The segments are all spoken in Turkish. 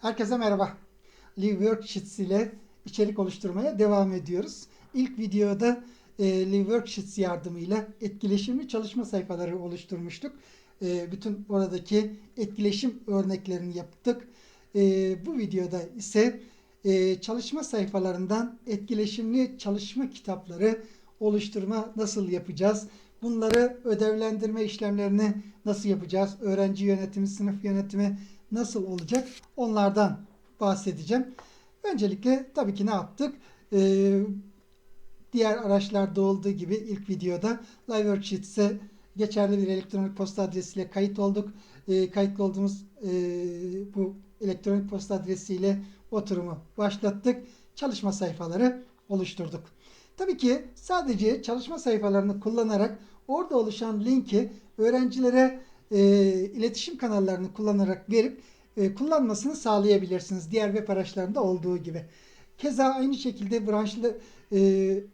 Herkese merhaba. Live Worksheets ile içerik oluşturmaya devam ediyoruz. İlk videoda e, Live Worksheets yardımıyla etkileşimli çalışma sayfaları oluşturmuştuk. E, bütün oradaki etkileşim örneklerini yaptık. E, bu videoda ise e, çalışma sayfalarından etkileşimli çalışma kitapları oluşturma nasıl yapacağız? Bunları ödevlendirme işlemlerini nasıl yapacağız? Öğrenci yönetimi, sınıf yönetimi nasıl olacak? Onlardan bahsedeceğim. Öncelikle tabii ki ne yaptık? Ee, diğer araçlarda olduğu gibi ilk videoda Live Worksheets'e geçerli bir elektronik posta adresiyle kayıt olduk. Ee, kayıtlı olduğumuz e, bu elektronik posta adresiyle oturumu başlattık. Çalışma sayfaları oluşturduk. Tabii ki sadece çalışma sayfalarını kullanarak orada oluşan linki öğrencilere e, iletişim kanallarını kullanarak verip e, kullanmasını sağlayabilirsiniz. Diğer web araçlarında olduğu gibi. Keza aynı şekilde branşlı e,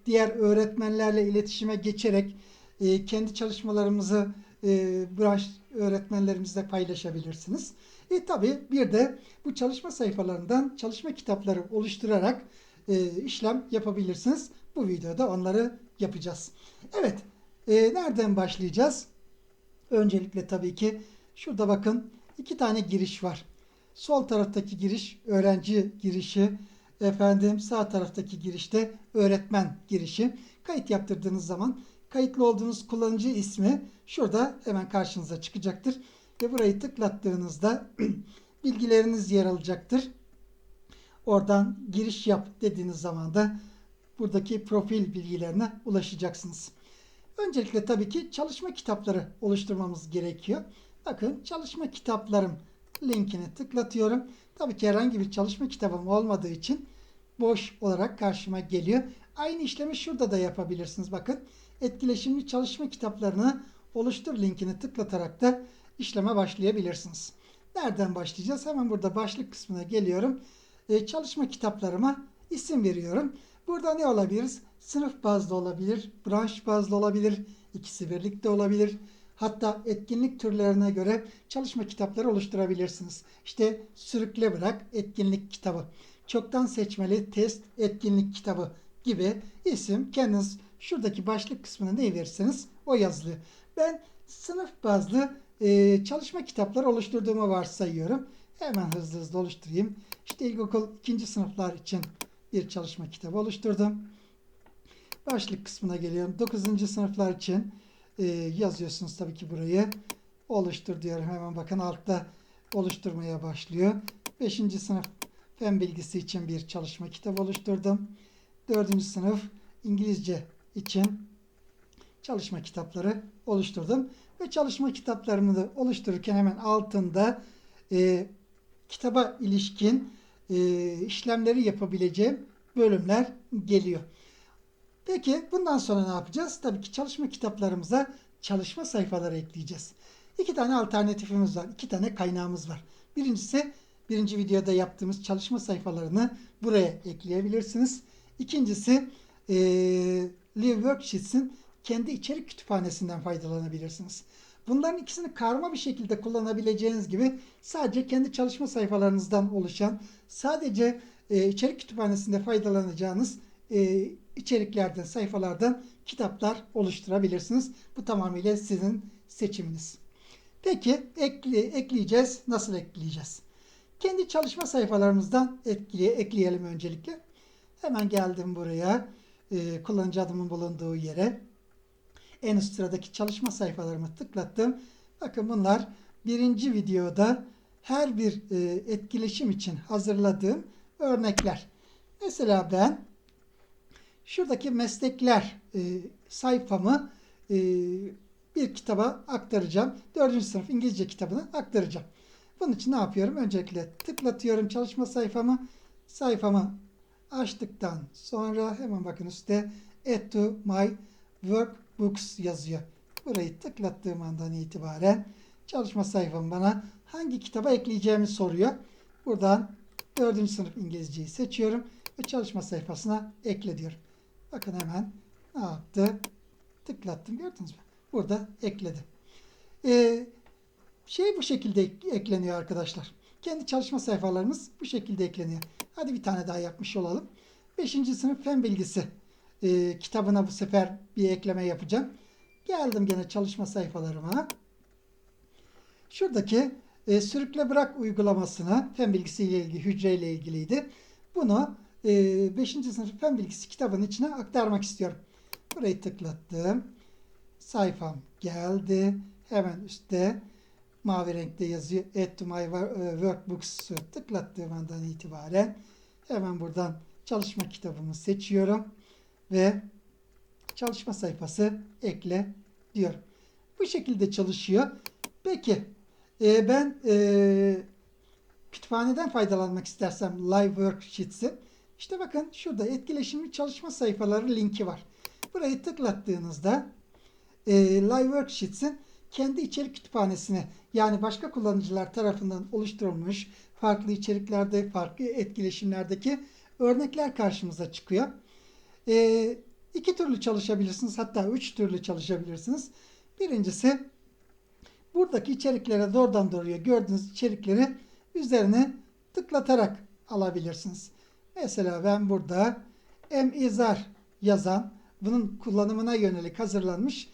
diğer öğretmenlerle iletişime geçerek e, kendi çalışmalarımızı e, branş öğretmenlerimizle paylaşabilirsiniz. E tabi bir de bu çalışma sayfalarından çalışma kitapları oluşturarak e, işlem yapabilirsiniz. Bu videoda onları yapacağız. Evet, e, nereden başlayacağız? Öncelikle tabii ki şurada bakın iki tane giriş var. Sol taraftaki giriş öğrenci girişi, efendim sağ taraftaki girişte öğretmen girişi. Kayıt yaptırdığınız zaman kayıtlı olduğunuz kullanıcı ismi şurada hemen karşınıza çıkacaktır. Ve burayı tıklattığınızda bilgileriniz yer alacaktır. Oradan giriş yap dediğiniz zaman da buradaki profil bilgilerine ulaşacaksınız. Öncelikle tabii ki çalışma kitapları oluşturmamız gerekiyor. Bakın çalışma kitaplarım linkini tıklatıyorum. Tabii ki herhangi bir çalışma kitabım olmadığı için boş olarak karşıma geliyor. Aynı işlemi şurada da yapabilirsiniz. Bakın etkileşimli çalışma kitaplarını oluştur linkini tıklatarak da işleme başlayabilirsiniz. Nereden başlayacağız? Hemen burada başlık kısmına geliyorum. Ee, çalışma kitaplarıma isim veriyorum. Burada ne olabilir? Sınıf bazlı olabilir, branş bazlı olabilir, ikisi birlikte olabilir. Hatta etkinlik türlerine göre çalışma kitapları oluşturabilirsiniz. İşte sürükle bırak etkinlik kitabı, çoktan seçmeli test etkinlik kitabı gibi isim kendiniz şuradaki başlık kısmına ne verirseniz o yazılıyor. Ben sınıf bazlı e, çalışma kitapları oluşturduğumu varsayıyorum. Hemen hızlı hızlı oluşturayım. İşte ilkokul ikinci sınıflar için bir çalışma kitabı oluşturdum. Başlık kısmına geliyorum. 9. sınıflar için e, yazıyorsunuz tabii ki burayı. Oluştur diyorum. Hemen bakın altta oluşturmaya başlıyor. 5. sınıf fen bilgisi için bir çalışma kitabı oluşturdum. 4. sınıf İngilizce için çalışma kitapları oluşturdum. Ve çalışma kitaplarımı da oluştururken hemen altında e, kitaba ilişkin e, işlemleri yapabileceğim bölümler geliyor. Peki bundan sonra ne yapacağız? Tabii ki çalışma kitaplarımıza çalışma sayfaları ekleyeceğiz. İki tane alternatifimiz var. iki tane kaynağımız var. Birincisi birinci videoda yaptığımız çalışma sayfalarını buraya ekleyebilirsiniz. İkincisi e, Live Worksheets'in kendi içerik kütüphanesinden faydalanabilirsiniz. Bunların ikisini karma bir şekilde kullanabileceğiniz gibi sadece kendi çalışma sayfalarınızdan oluşan, sadece e, içerik kütüphanesinde faydalanacağınız e, içeriklerden, sayfalardan kitaplar oluşturabilirsiniz. Bu tamamıyla sizin seçiminiz. Peki ekle, ekleyeceğiz. Nasıl ekleyeceğiz? Kendi çalışma sayfalarımızdan etkileye, ekleyelim öncelikle. Hemen geldim buraya. E, kullanıcı adımın bulunduğu yere. En üst sıradaki çalışma sayfalarımı tıklattım. Bakın bunlar birinci videoda her bir e, etkileşim için hazırladığım örnekler. Mesela ben şuradaki meslekler e, sayfamı e, bir kitaba aktaracağım. Dördüncü sınıf İngilizce kitabını aktaracağım. Bunun için ne yapıyorum? Öncelikle tıklatıyorum çalışma sayfamı. Sayfamı açtıktan sonra hemen bakın üstte add to my workbooks yazıyor. Burayı tıklattığım andan itibaren çalışma sayfam bana hangi kitaba ekleyeceğimi soruyor. Buradan 4. sınıf İngilizceyi seçiyorum ve çalışma sayfasına ekle diyorum. Bakın hemen ne yaptı? Tıklattım gördünüz mü? Burada ekledi. Ee, şey bu şekilde ekleniyor arkadaşlar. kendi çalışma sayfalarımız bu şekilde ekleniyor. Hadi bir tane daha yapmış olalım. 5. sınıf fen bilgisi e, kitabına bu sefer bir ekleme yapacağım. Geldim gene çalışma sayfalarıma. Şuradaki e, sürükle bırak uygulamasına fen bilgisiyle ilgili, hücreyle ilgiliydi. Bunu 5. sınıf fen bilgisi kitabının içine aktarmak istiyorum. Burayı tıklattım. Sayfam geldi. Hemen üstte mavi renkte yazıyor. Add to my e, workbooks'u tıklattığım andan itibaren hemen buradan çalışma kitabımı seçiyorum ve çalışma sayfası ekle diyorum. Bu şekilde çalışıyor. Peki e, ben e, kütüphaneden faydalanmak istersem Live Worksheets'i işte bakın şurada etkileşimli çalışma sayfaları linki var. Burayı tıklattığınızda e, Live Worksheets'in kendi içerik kütüphanesine yani başka kullanıcılar tarafından oluşturulmuş farklı içeriklerde, farklı etkileşimlerdeki örnekler karşımıza çıkıyor. E, iki türlü çalışabilirsiniz. Hatta üç türlü çalışabilirsiniz. Birincisi buradaki içeriklere doğrudan doğruya gördüğünüz içerikleri üzerine tıklatarak alabilirsiniz. Mesela ben burada emizar yazan bunun kullanımına yönelik hazırlanmış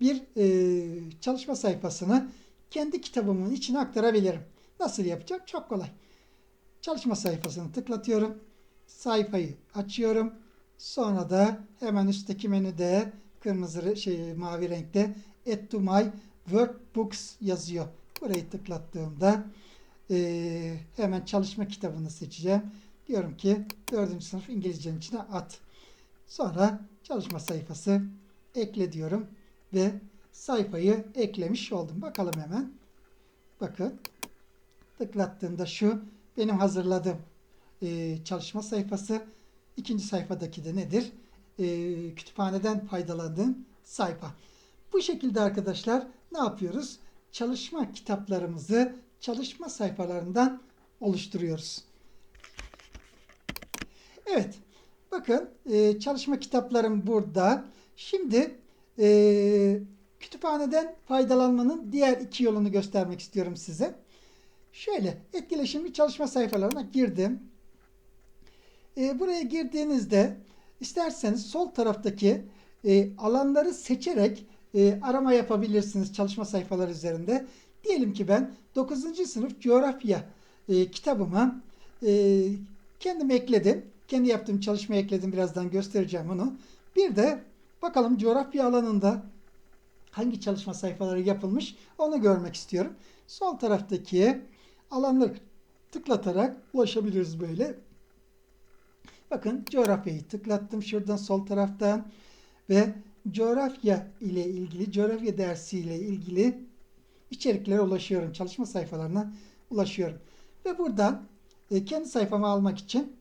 bir e, çalışma sayfasını kendi kitabımın içine aktarabilirim. Nasıl yapacağım? Çok kolay. Çalışma sayfasını tıklatıyorum. Sayfayı açıyorum. Sonra da hemen üstteki menüde kırmızı şey mavi renkte Add to my workbooks yazıyor. Burayı tıklattığımda e, hemen çalışma kitabını seçeceğim. Diyorum ki 4. sınıf İngilizcenin içine at. Sonra çalışma sayfası ekle diyorum ve sayfayı eklemiş oldum. Bakalım hemen. Bakın tıklattığımda şu benim hazırladığım e, çalışma sayfası. İkinci sayfadaki de nedir? E, kütüphaneden faydalandığım sayfa. Bu şekilde arkadaşlar ne yapıyoruz? Çalışma kitaplarımızı çalışma sayfalarından oluşturuyoruz. Evet. Bakın e, çalışma kitaplarım burada. Şimdi e, kütüphaneden faydalanmanın diğer iki yolunu göstermek istiyorum size. Şöyle etkileşimli çalışma sayfalarına girdim. E, buraya girdiğinizde isterseniz sol taraftaki e, alanları seçerek e, arama yapabilirsiniz çalışma sayfaları üzerinde. Diyelim ki ben 9. sınıf coğrafya e, kitabıma kendim ekledim. Kendi yaptığım çalışmayı ekledim. Birazdan göstereceğim onu. Bir de bakalım coğrafya alanında hangi çalışma sayfaları yapılmış onu görmek istiyorum. Sol taraftaki alanları tıklatarak ulaşabiliriz böyle. Bakın coğrafyayı tıklattım şuradan sol taraftan ve coğrafya ile ilgili, coğrafya dersi ile ilgili içeriklere ulaşıyorum. Çalışma sayfalarına ulaşıyorum. Ve buradan e, kendi sayfama almak için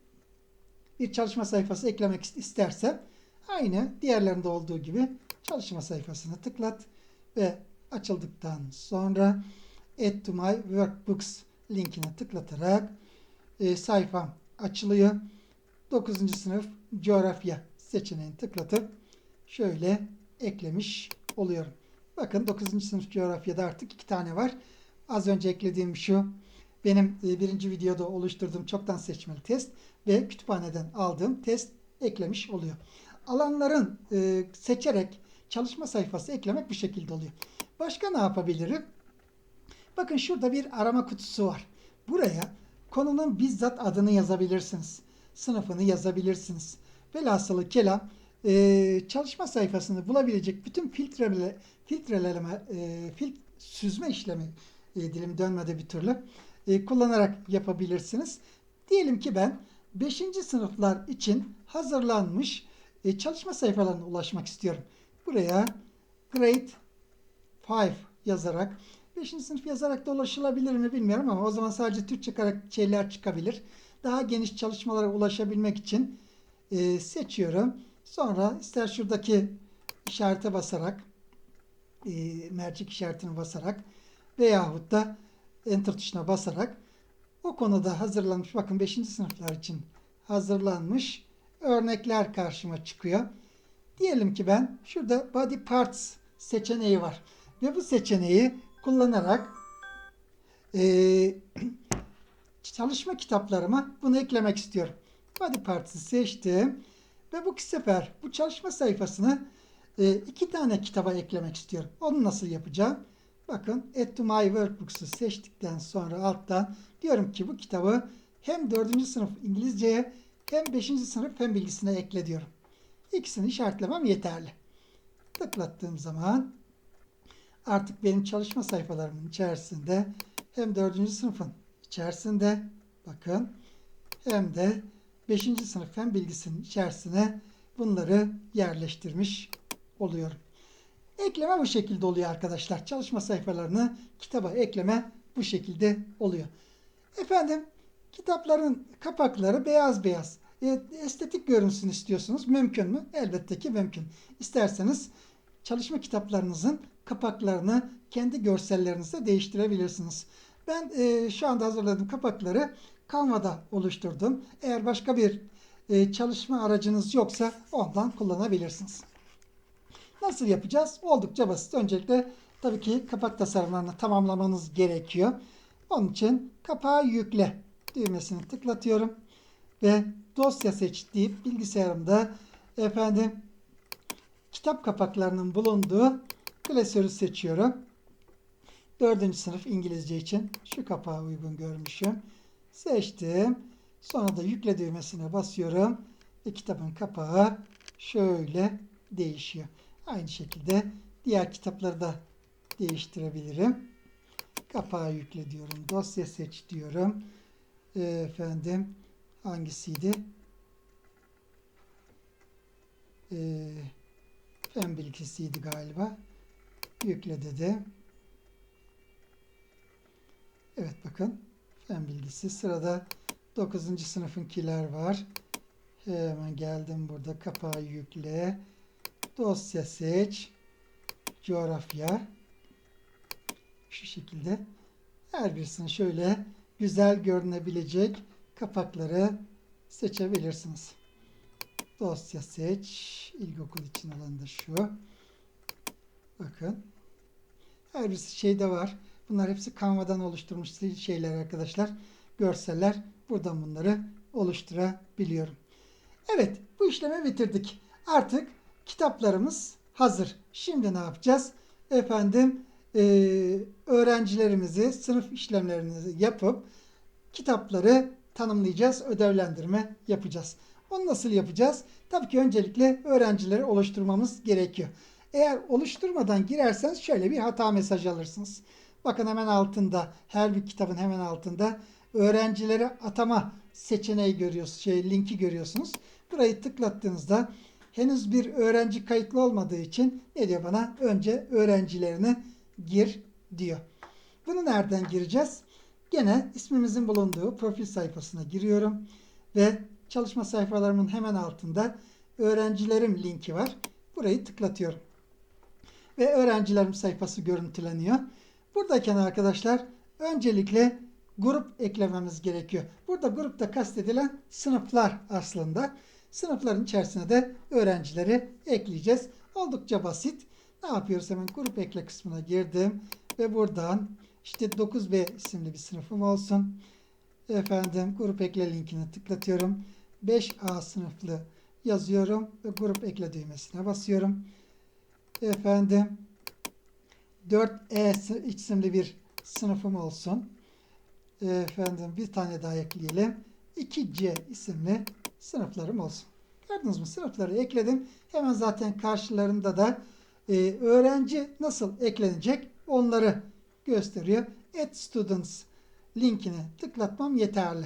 bir çalışma sayfası eklemek istersem aynı diğerlerinde olduğu gibi çalışma sayfasına tıklat ve açıldıktan sonra Add to my workbooks linkine tıklatarak e, sayfam açılıyor. 9. sınıf coğrafya seçeneğini tıklatıp şöyle eklemiş oluyorum. Bakın 9. sınıf coğrafyada artık iki tane var. Az önce eklediğim şu benim e, birinci videoda oluşturduğum çoktan seçmeli test ve kütüphaneden aldığım test eklemiş oluyor. Alanların e, seçerek çalışma sayfası eklemek bu şekilde oluyor. Başka ne yapabilirim? Bakın şurada bir arama kutusu var. Buraya konunun bizzat adını yazabilirsiniz. Sınıfını yazabilirsiniz. Velhasılı kelam e, çalışma sayfasını bulabilecek bütün filtreleme, filtreleme e, fil, süzme işlemi e, dilim dönmedi bir türlü e, kullanarak yapabilirsiniz. Diyelim ki ben 5. sınıflar için hazırlanmış e, çalışma sayfalarına ulaşmak istiyorum. Buraya Grade 5 yazarak 5. sınıf yazarak da ulaşılabilir mi bilmiyorum ama o zaman sadece Türkçe şeyler çıkabilir. Daha geniş çalışmalara ulaşabilmek için e, seçiyorum. Sonra ister şuradaki işarete basarak e, mercek işaretine basarak veyahut da Enter tuşuna basarak o konuda hazırlanmış bakın 5. sınıflar için hazırlanmış örnekler karşıma çıkıyor. Diyelim ki ben şurada body parts seçeneği var. Ve bu seçeneği kullanarak e, çalışma kitaplarıma bunu eklemek istiyorum. Body Parts'ı seçtim. Ve bu sefer bu çalışma sayfasını e, iki tane kitaba eklemek istiyorum. Onu nasıl yapacağım? Bakın Add to My Workbooks'u seçtikten sonra alttan diyorum ki bu kitabı hem 4. sınıf İngilizceye hem 5. sınıf fen bilgisine ekle diyorum. İkisini işaretlemem yeterli. Tıklattığım zaman artık benim çalışma sayfalarımın içerisinde hem 4. sınıfın içerisinde bakın hem de 5. sınıf fen bilgisinin içerisine bunları yerleştirmiş oluyorum. Ekleme bu şekilde oluyor arkadaşlar. Çalışma sayfalarını kitaba ekleme bu şekilde oluyor. Efendim kitapların kapakları beyaz beyaz. E, estetik görünsün istiyorsunuz. Mümkün mü? Elbette ki mümkün. İsterseniz çalışma kitaplarınızın kapaklarını kendi görsellerinizle değiştirebilirsiniz. Ben e, şu anda hazırladığım kapakları Canva'da oluşturdum. Eğer başka bir e, çalışma aracınız yoksa ondan kullanabilirsiniz. Nasıl yapacağız? Oldukça basit. Öncelikle tabii ki kapak tasarımlarını tamamlamanız gerekiyor. Onun için kapağı yükle düğmesini tıklatıyorum ve dosya seç deyip bilgisayarımda efendim kitap kapaklarının bulunduğu klasörü seçiyorum. Dördüncü sınıf İngilizce için şu kapağı uygun görmüşüm. Seçtim. Sonra da yükle düğmesine basıyorum. Ve kitabın kapağı şöyle değişiyor. Aynı şekilde diğer kitapları da değiştirebilirim. Kapağı yükle diyorum. Dosya seç diyorum. Efendim hangisiydi? Ee, fen bilgisiydi galiba. Yükle dedi. Evet bakın. Fen bilgisi. Sırada 9. sınıfınkiler var. Hemen geldim burada. Kapağı yükle. Dosya seç. Coğrafya. Şu şekilde. Her birisini şöyle güzel görünebilecek kapakları seçebilirsiniz. Dosya seç. İlkokul için olan da şu. Bakın. Her birisi şeyde var. Bunlar hepsi Canva'dan oluşturmuş şeyler arkadaşlar. Görseller. Buradan bunları oluşturabiliyorum. Evet. Bu işlemi bitirdik. Artık kitaplarımız hazır. Şimdi ne yapacağız? Efendim e, öğrencilerimizi sınıf işlemlerini yapıp kitapları tanımlayacağız. Ödevlendirme yapacağız. Onu nasıl yapacağız? Tabii ki öncelikle öğrencileri oluşturmamız gerekiyor. Eğer oluşturmadan girerseniz şöyle bir hata mesajı alırsınız. Bakın hemen altında her bir kitabın hemen altında öğrencilere atama seçeneği görüyorsunuz. Şey linki görüyorsunuz. Burayı tıklattığınızda henüz bir öğrenci kayıtlı olmadığı için ne diyor bana? Önce öğrencilerini gir diyor. Bunu nereden gireceğiz? Gene ismimizin bulunduğu profil sayfasına giriyorum ve çalışma sayfalarımın hemen altında öğrencilerim linki var. Burayı tıklatıyorum. Ve öğrencilerim sayfası görüntüleniyor. Buradayken arkadaşlar öncelikle grup eklememiz gerekiyor. Burada grupta kastedilen sınıflar aslında. Sınıfların içerisine de öğrencileri ekleyeceğiz. Oldukça basit. Ne yapıyoruz? Hemen grup ekle kısmına girdim. Ve buradan işte 9B isimli bir sınıfım olsun. Efendim grup ekle linkini tıklatıyorum. 5A sınıflı yazıyorum ve grup ekle düğmesine basıyorum. Efendim 4E isimli bir sınıfım olsun. Efendim bir tane daha ekleyelim. 2C isimli sınıflarım olsun. Gördünüz mü? Sınıfları ekledim. Hemen zaten karşılarında da e, öğrenci nasıl eklenecek onları gösteriyor. Add Students linkini tıklatmam yeterli.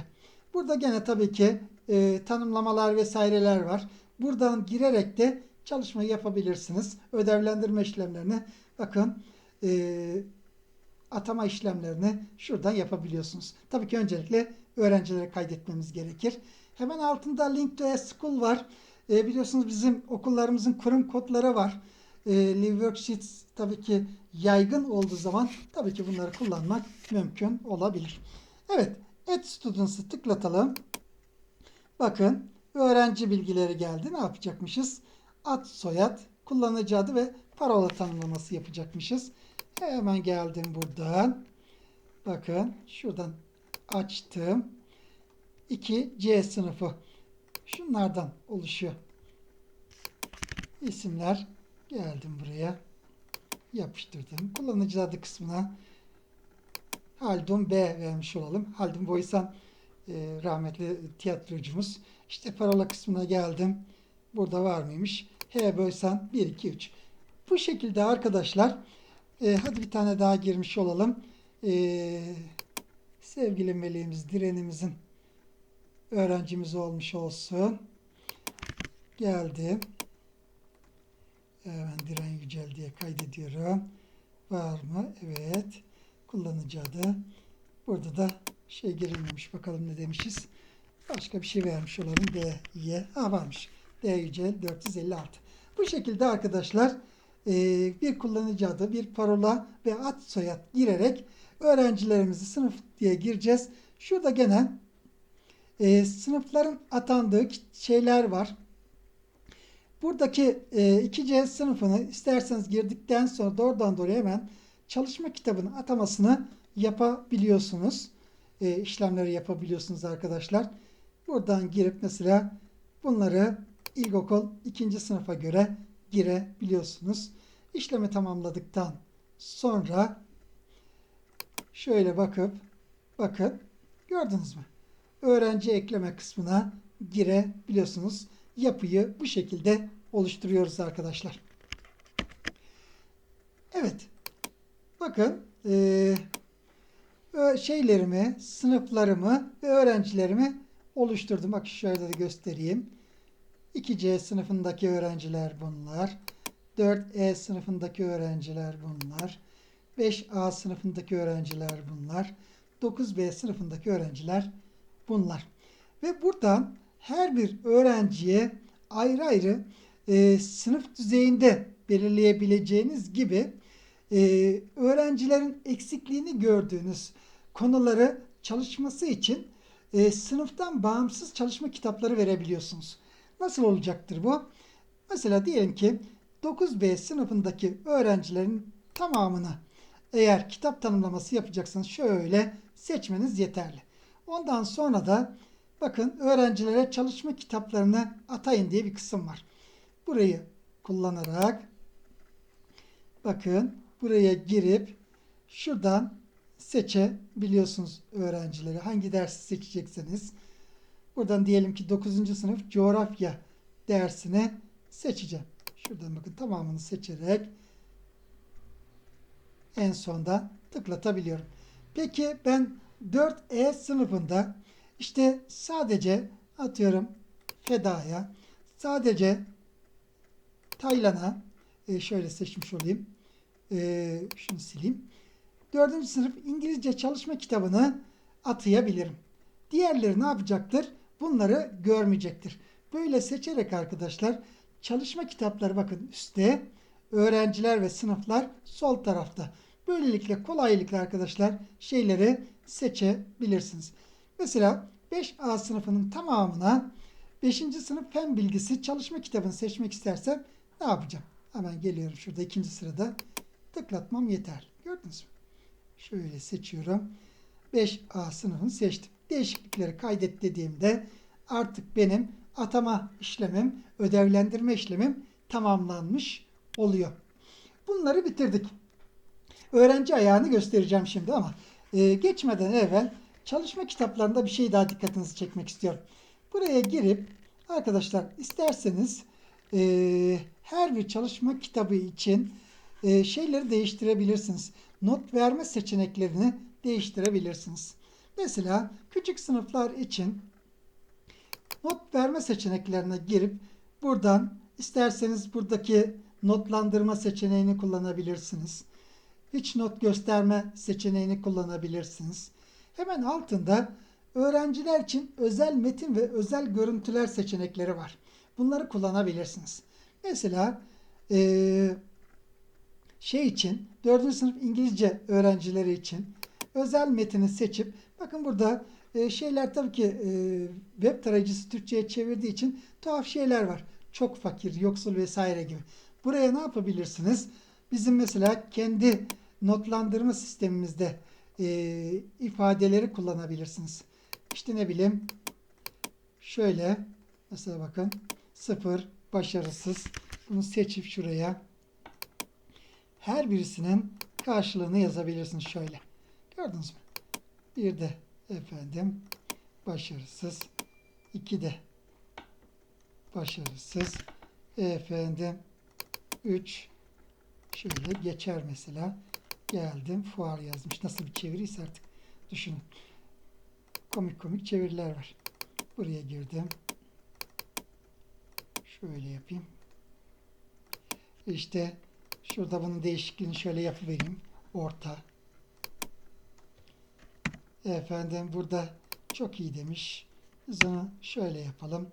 Burada gene tabii ki e, tanımlamalar vesaireler var. Buradan girerek de çalışmayı yapabilirsiniz. Ödevlendirme işlemlerini bakın e, atama işlemlerini şuradan yapabiliyorsunuz. Tabii ki öncelikle öğrencilere kaydetmemiz gerekir. Hemen altında Link to School var. E, biliyorsunuz bizim okullarımızın kurum kodları var. E, Live Worksheets tabii ki yaygın olduğu zaman tabii ki bunları kullanmak mümkün olabilir. Evet, Add Students'ı tıklatalım. Bakın öğrenci bilgileri geldi. Ne yapacakmışız? Ad, soyad, kullanıcı adı ve parola tanımlaması yapacakmışız. Hemen geldim buradan. Bakın şuradan açtım. 2 C sınıfı. Şunlardan oluşuyor. İsimler geldim buraya. Yapıştırdım. Kullanıcı adı kısmına Haldun B vermiş olalım. Haldun Boysan e, rahmetli tiyatrocumuz. İşte parola kısmına geldim. Burada var mıymış? H Boysan 1 2 3. Bu şekilde arkadaşlar e, hadi bir tane daha girmiş olalım. E, sevgili meleğimiz direnimizin öğrencimiz olmuş olsun. Geldi. Hemen Diren Yücel diye kaydediyorum. Var mı? Evet. Kullanıcı adı. Burada da şey girilmemiş. Bakalım ne demişiz. Başka bir şey vermiş olalım. D'ye. Ha varmış. D Yücel 456. Bu şekilde arkadaşlar e, bir kullanıcı adı, bir parola ve ad soyad girerek öğrencilerimizi sınıf diye gireceğiz. Şurada gene e, sınıfların atandığı şeyler var. Buradaki e, 2C sınıfını isterseniz girdikten sonra doğrudan doğruya hemen çalışma kitabının atamasını yapabiliyorsunuz. E, işlemleri yapabiliyorsunuz arkadaşlar. Buradan girip mesela bunları ilkokul ikinci sınıfa göre girebiliyorsunuz. İşlemi tamamladıktan sonra şöyle bakıp bakın gördünüz mü? Öğrenci ekleme kısmına girebiliyorsunuz. Yapıyı bu şekilde oluşturuyoruz arkadaşlar. Evet. Bakın e, şeylerimi, sınıflarımı ve öğrencilerimi oluşturdum. Bak şöyle de göstereyim. 2C sınıfındaki öğrenciler bunlar. 4E sınıfındaki öğrenciler bunlar. 5A sınıfındaki öğrenciler bunlar. 9B sınıfındaki öğrenciler bunlar. Ve buradan her bir öğrenciye ayrı ayrı e, sınıf düzeyinde belirleyebileceğiniz gibi e, öğrencilerin eksikliğini gördüğünüz konuları çalışması için e, sınıftan bağımsız çalışma kitapları verebiliyorsunuz. Nasıl olacaktır bu? Mesela diyelim ki 9B sınıfındaki öğrencilerin tamamını eğer kitap tanımlaması yapacaksanız şöyle seçmeniz yeterli. Ondan sonra da bakın öğrencilere çalışma kitaplarını atayın diye bir kısım var. Burayı kullanarak bakın buraya girip şuradan seçebiliyorsunuz öğrencileri. Hangi dersi seçecekseniz. Buradan diyelim ki 9. sınıf coğrafya dersini seçeceğim. Şuradan bakın tamamını seçerek en sonda tıklatabiliyorum. Peki ben 4E sınıfında işte sadece atıyorum Feda'ya sadece Taylan'a e, şöyle seçmiş olayım. E, şunu sileyim. Dördüncü sınıf İngilizce çalışma kitabını atayabilirim. Diğerleri ne yapacaktır? Bunları görmeyecektir. Böyle seçerek arkadaşlar çalışma kitapları bakın üstte, öğrenciler ve sınıflar sol tarafta. Böylelikle kolaylıkla arkadaşlar şeyleri seçebilirsiniz. Mesela 5A sınıfının tamamına 5. sınıf fen bilgisi çalışma kitabını seçmek istersem ne yapacağım? Hemen geliyorum şurada ikinci sırada tıklatmam yeter. Gördünüz mü? Şöyle seçiyorum. 5A sınıfını seçtim. Değişiklikleri kaydet dediğimde artık benim atama işlemim, ödevlendirme işlemim tamamlanmış oluyor. Bunları bitirdik. Öğrenci ayağını göstereceğim şimdi ama e, geçmeden evvel çalışma kitaplarında bir şey daha dikkatinizi çekmek istiyorum. Buraya girip arkadaşlar isterseniz e, her bir çalışma kitabı için e, şeyleri değiştirebilirsiniz. Not verme seçeneklerini değiştirebilirsiniz. Mesela küçük sınıflar için not verme seçeneklerine girip buradan isterseniz buradaki notlandırma seçeneğini kullanabilirsiniz. Hiç not gösterme seçeneğini kullanabilirsiniz. Hemen altında öğrenciler için özel metin ve özel görüntüler seçenekleri var. Bunları kullanabilirsiniz. Mesela ee, şey için 4. sınıf İngilizce öğrencileri için özel metini seçip bakın burada e, şeyler tabii ki e, web tarayıcısı Türkçe'ye çevirdiği için tuhaf şeyler var. Çok fakir, yoksul vesaire gibi. Buraya ne yapabilirsiniz? Bizim mesela kendi notlandırma sistemimizde e, ifadeleri kullanabilirsiniz. İşte ne bileyim şöyle mesela bakın sıfır başarısız bunu seçip şuraya her birisinin karşılığını yazabilirsiniz şöyle. Gördünüz mü? Bir de efendim başarısız. iki de başarısız. Efendim 3 şöyle geçer mesela. Geldim fuar yazmış. Nasıl bir çeviriyse artık düşünün. Komik komik çeviriler var. Buraya girdim. Şöyle yapayım. İşte şurada bunun değişikliğini şöyle yapıvereyim. Orta. Efendim burada çok iyi demiş. Biz şöyle yapalım.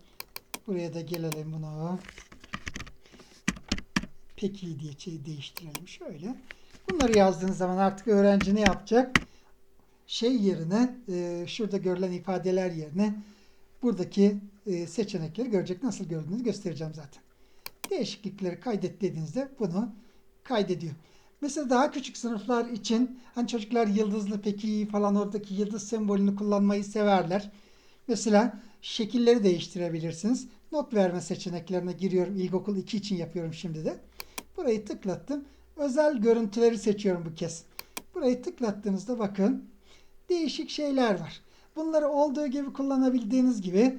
Buraya da gelelim bunu. Peki diye değiştirelim şöyle. Bunları yazdığınız zaman artık öğrenci ne yapacak? Şey yerine e, şurada görülen ifadeler yerine buradaki e, seçenekleri görecek. Nasıl gördüğünüzü göstereceğim zaten. Değişiklikleri kaydet dediğinizde bunu kaydediyor. Mesela daha küçük sınıflar için hani çocuklar yıldızlı peki falan oradaki yıldız sembolünü kullanmayı severler. Mesela şekilleri değiştirebilirsiniz. Not verme seçeneklerine giriyorum. İlkokul 2 için yapıyorum şimdi de. Burayı tıklattım. Özel görüntüleri seçiyorum bu kez. Burayı tıklattığınızda bakın değişik şeyler var. Bunları olduğu gibi kullanabildiğiniz gibi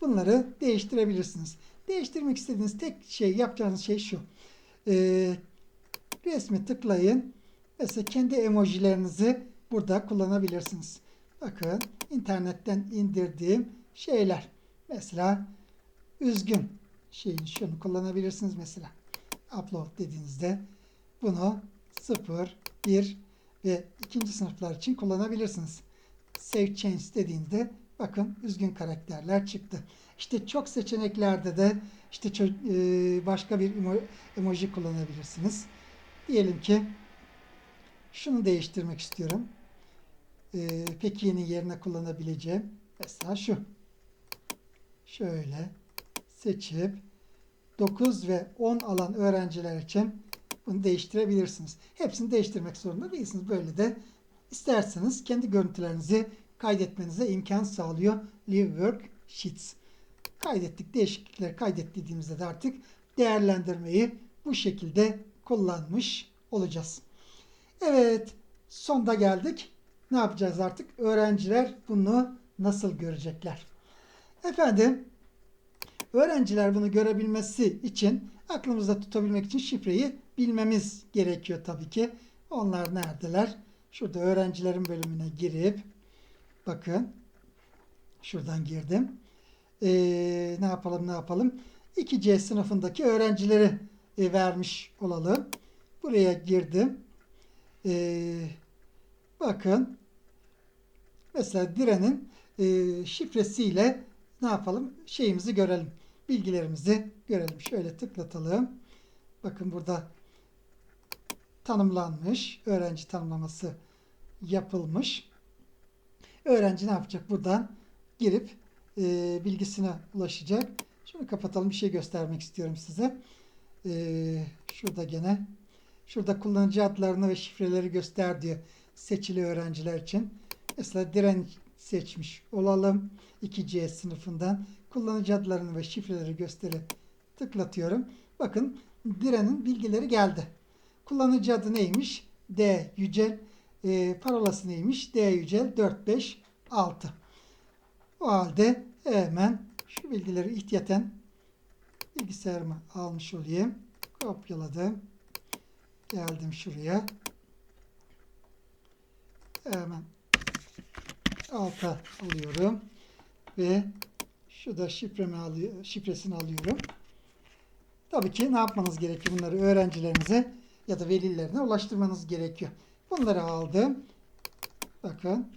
bunları değiştirebilirsiniz. Değiştirmek istediğiniz tek şey yapacağınız şey şu. Ee, resmi tıklayın. Mesela kendi emojilerinizi burada kullanabilirsiniz. Bakın internetten indirdiğim şeyler. Mesela üzgün şeyin şunu kullanabilirsiniz mesela. Upload dediğinizde bunu 0, 1 ve ikinci sınıflar için kullanabilirsiniz. Save Change dediğinde bakın üzgün karakterler çıktı. İşte çok seçeneklerde de işte e, başka bir emo- emoji kullanabilirsiniz. Diyelim ki şunu değiştirmek istiyorum. E, Peki'nin yerine kullanabileceğim. Mesela şu. Şöyle seçip 9 ve 10 alan öğrenciler için bunu değiştirebilirsiniz. Hepsini değiştirmek zorunda değilsiniz. Böyle de isterseniz kendi görüntülerinizi kaydetmenize imkan sağlıyor Live Work Sheets. Kaydettik, değişiklikleri kaydettiğimizde de artık değerlendirmeyi bu şekilde kullanmış olacağız. Evet, sonda geldik. Ne yapacağız artık? Öğrenciler bunu nasıl görecekler? Efendim, öğrenciler bunu görebilmesi için aklımızda tutabilmek için şifreyi bilmemiz gerekiyor tabii ki. Onlar neredeler? Şurada öğrencilerin bölümüne girip bakın şuradan girdim. Ee, ne yapalım ne yapalım? 2C sınıfındaki öğrencileri e, vermiş olalım. Buraya girdim. Ee, bakın mesela Diren'in e, şifresiyle ne yapalım? Şeyimizi görelim. Bilgilerimizi görelim. Şöyle tıklatalım. Bakın burada tanımlanmış. Öğrenci tanımlaması yapılmış. Öğrenci ne yapacak? Buradan girip e, bilgisine ulaşacak. Şunu kapatalım. Bir şey göstermek istiyorum size. E, şurada gene şurada kullanıcı adlarını ve şifreleri göster diyor seçili öğrenciler için. Mesela diren seçmiş olalım. 2C sınıfından kullanıcı adlarını ve şifreleri gösterip tıklatıyorum. Bakın direnin bilgileri geldi. Kullanıcı adı neymiş? D Yücel. E, parolası neymiş? D Yücel 456. O halde hemen şu bilgileri ihtiyaten bilgisayarıma almış olayım. Kopyaladım. Geldim şuraya. Hemen alta alıyorum. Ve şu da şifremi alıyor, şifresini alıyorum. Tabii ki ne yapmanız gerekiyor? Bunları öğrencilerinize ya da velilerine ulaştırmanız gerekiyor. Bunları aldım. Bakın.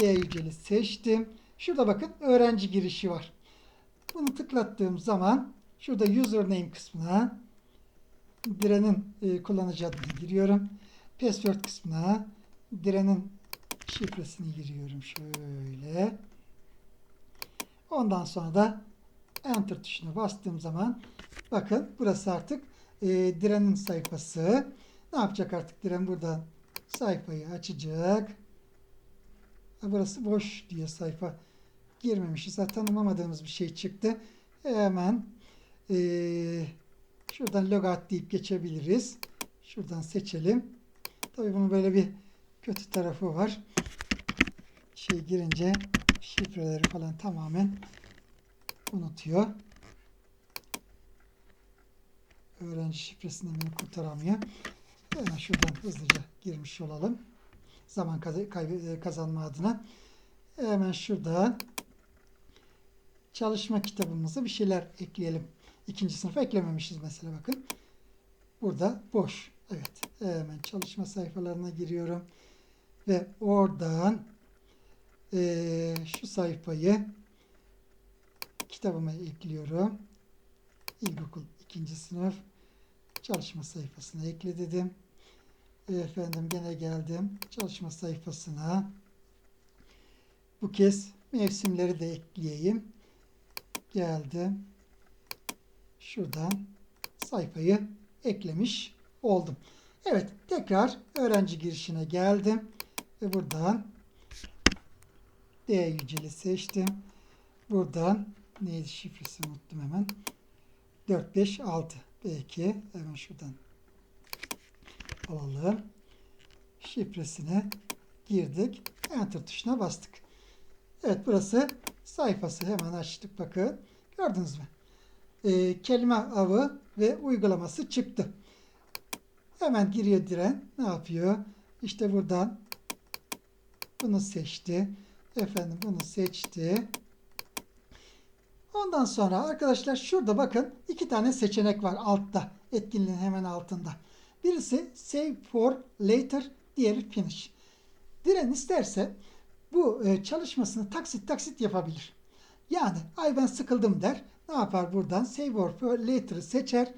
D yüceli seçtim. Şurada bakın öğrenci girişi var. Bunu tıklattığım zaman şurada username kısmına Diren'in e, kullanıcı adını giriyorum. Password kısmına Diren'in şifresini giriyorum şöyle. Ondan sonra da Enter tuşuna bastığım zaman bakın burası artık e, Diren'in sayfası. Ne yapacak artık Diren buradan sayfayı açacak. Burası boş diyor sayfa. Girmemişiz. Ha, tanımlamadığımız bir şey çıktı. Hemen eee, şuradan logout deyip geçebiliriz. Şuradan seçelim. Tabii bunun böyle bir kötü tarafı var. Şey girince şifreleri falan tamamen unutuyor. Öğrenci şifresinden beni kurtaramıyor. Hemen şuradan hızlıca girmiş olalım. Zaman kazanma adına. Hemen şurada çalışma kitabımıza bir şeyler ekleyelim. İkinci sınıfa eklememişiz mesela bakın. Burada boş. Evet. Hemen çalışma sayfalarına giriyorum. Ve oradan eee, şu sayfayı kitabıma ekliyorum. İlkokul ikinci sınıf çalışma sayfasına ekle dedim. Efendim gene geldim çalışma sayfasına. Bu kez mevsimleri de ekleyeyim. Geldim. Şuradan sayfayı eklemiş oldum. Evet tekrar öğrenci girişine geldim. Ve buradan D yüceli seçtim. Buradan neydi şifresi unuttum hemen. 456 belki hemen şuradan alalım. Şifresine girdik. Enter tuşuna bastık. Evet burası sayfası. Hemen açtık bakın. Gördünüz mü? Ee, kelime avı ve uygulaması çıktı. Hemen giriyor diren. Ne yapıyor? İşte buradan bunu seçti. Efendim bunu seçti. Ondan sonra arkadaşlar şurada bakın iki tane seçenek var altta. Etkinliğin hemen altında. Birisi save for later, diğeri finish. Diren isterse bu e, çalışmasını taksit taksit yapabilir. Yani ay ben sıkıldım der. Ne yapar buradan? Save for later'ı seçer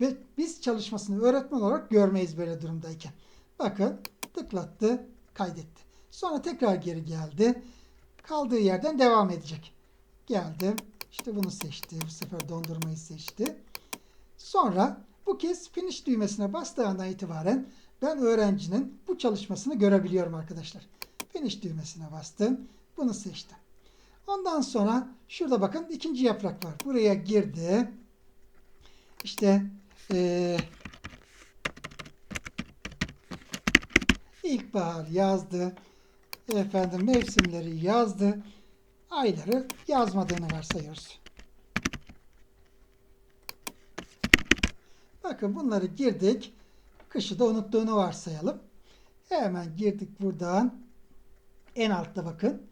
ve biz çalışmasını öğretmen olarak görmeyiz böyle durumdayken. Bakın tıklattı, kaydetti. Sonra tekrar geri geldi. Kaldığı yerden devam edecek. Geldim. İşte bunu seçti. Bu sefer dondurmayı seçti. Sonra bu kez finish düğmesine bastığı andan itibaren ben öğrencinin bu çalışmasını görebiliyorum arkadaşlar. Finish düğmesine bastım. Bunu seçtim. Ondan sonra şurada bakın ikinci yaprak var. Buraya girdi. İşte eee ilkbahar yazdı. Efendim mevsimleri yazdı. Ayları yazmadığını varsayıyoruz. Bakın bunları girdik. Kışı da unuttuğunu varsayalım. Hemen girdik buradan. En altta bakın.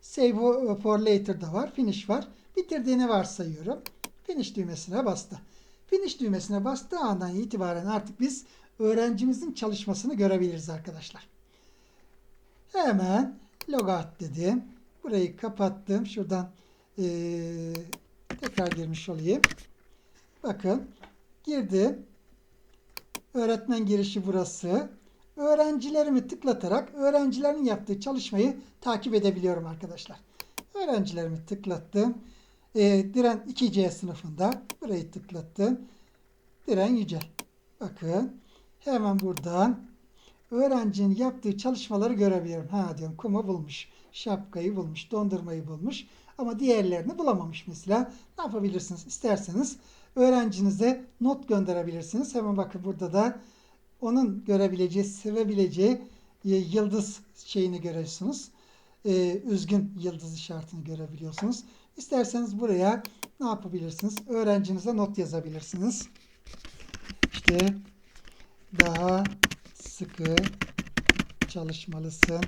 Save for later da var. Finish var. Bitirdiğini varsayıyorum. Finish düğmesine bastı. Finish düğmesine bastığı andan itibaren artık biz öğrencimizin çalışmasını görebiliriz arkadaşlar. Hemen logout dedim. Burayı kapattım. Şuradan eee, tekrar girmiş olayım. Bakın girdim. Öğretmen girişi burası. Öğrencilerimi tıklatarak öğrencilerin yaptığı çalışmayı takip edebiliyorum arkadaşlar. Öğrencilerimi tıklattım. Ee, Diren 2C sınıfında. Burayı tıklattım. Diren Yücel. Bakın. Hemen buradan öğrencinin yaptığı çalışmaları görebiliyorum. Ha diyorum kumu bulmuş. Şapkayı bulmuş. Dondurmayı bulmuş. Ama diğerlerini bulamamış mesela. Ne yapabilirsiniz? İsterseniz öğrencinize not gönderebilirsiniz. Hemen bakın burada da onun görebileceği, sevebileceği e, yıldız şeyini görüyorsunuz. E, üzgün yıldız işaretini görebiliyorsunuz. İsterseniz buraya ne yapabilirsiniz? Öğrencinize not yazabilirsiniz. İşte daha sıkı çalışmalısın.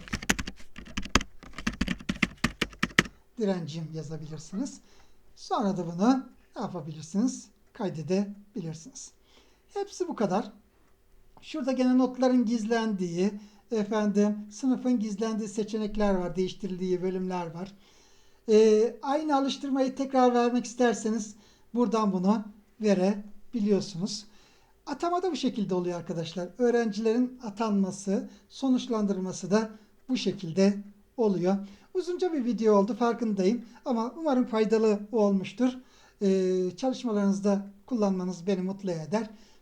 Direncim yazabilirsiniz. Sonra da bunu ne yapabilirsiniz? Kaydedebilirsiniz. Hepsi bu kadar. Şurada gene notların gizlendiği, efendim sınıfın gizlendiği seçenekler var, değiştirildiği bölümler var. Ee, aynı alıştırmayı tekrar vermek isterseniz buradan bunu verebiliyorsunuz. Atama da bu şekilde oluyor arkadaşlar. Öğrencilerin atanması, sonuçlandırılması da bu şekilde oluyor. Uzunca bir video oldu farkındayım ama umarım faydalı olmuştur. Ee, çalışmalarınızda kullanmanız beni mutlu eder.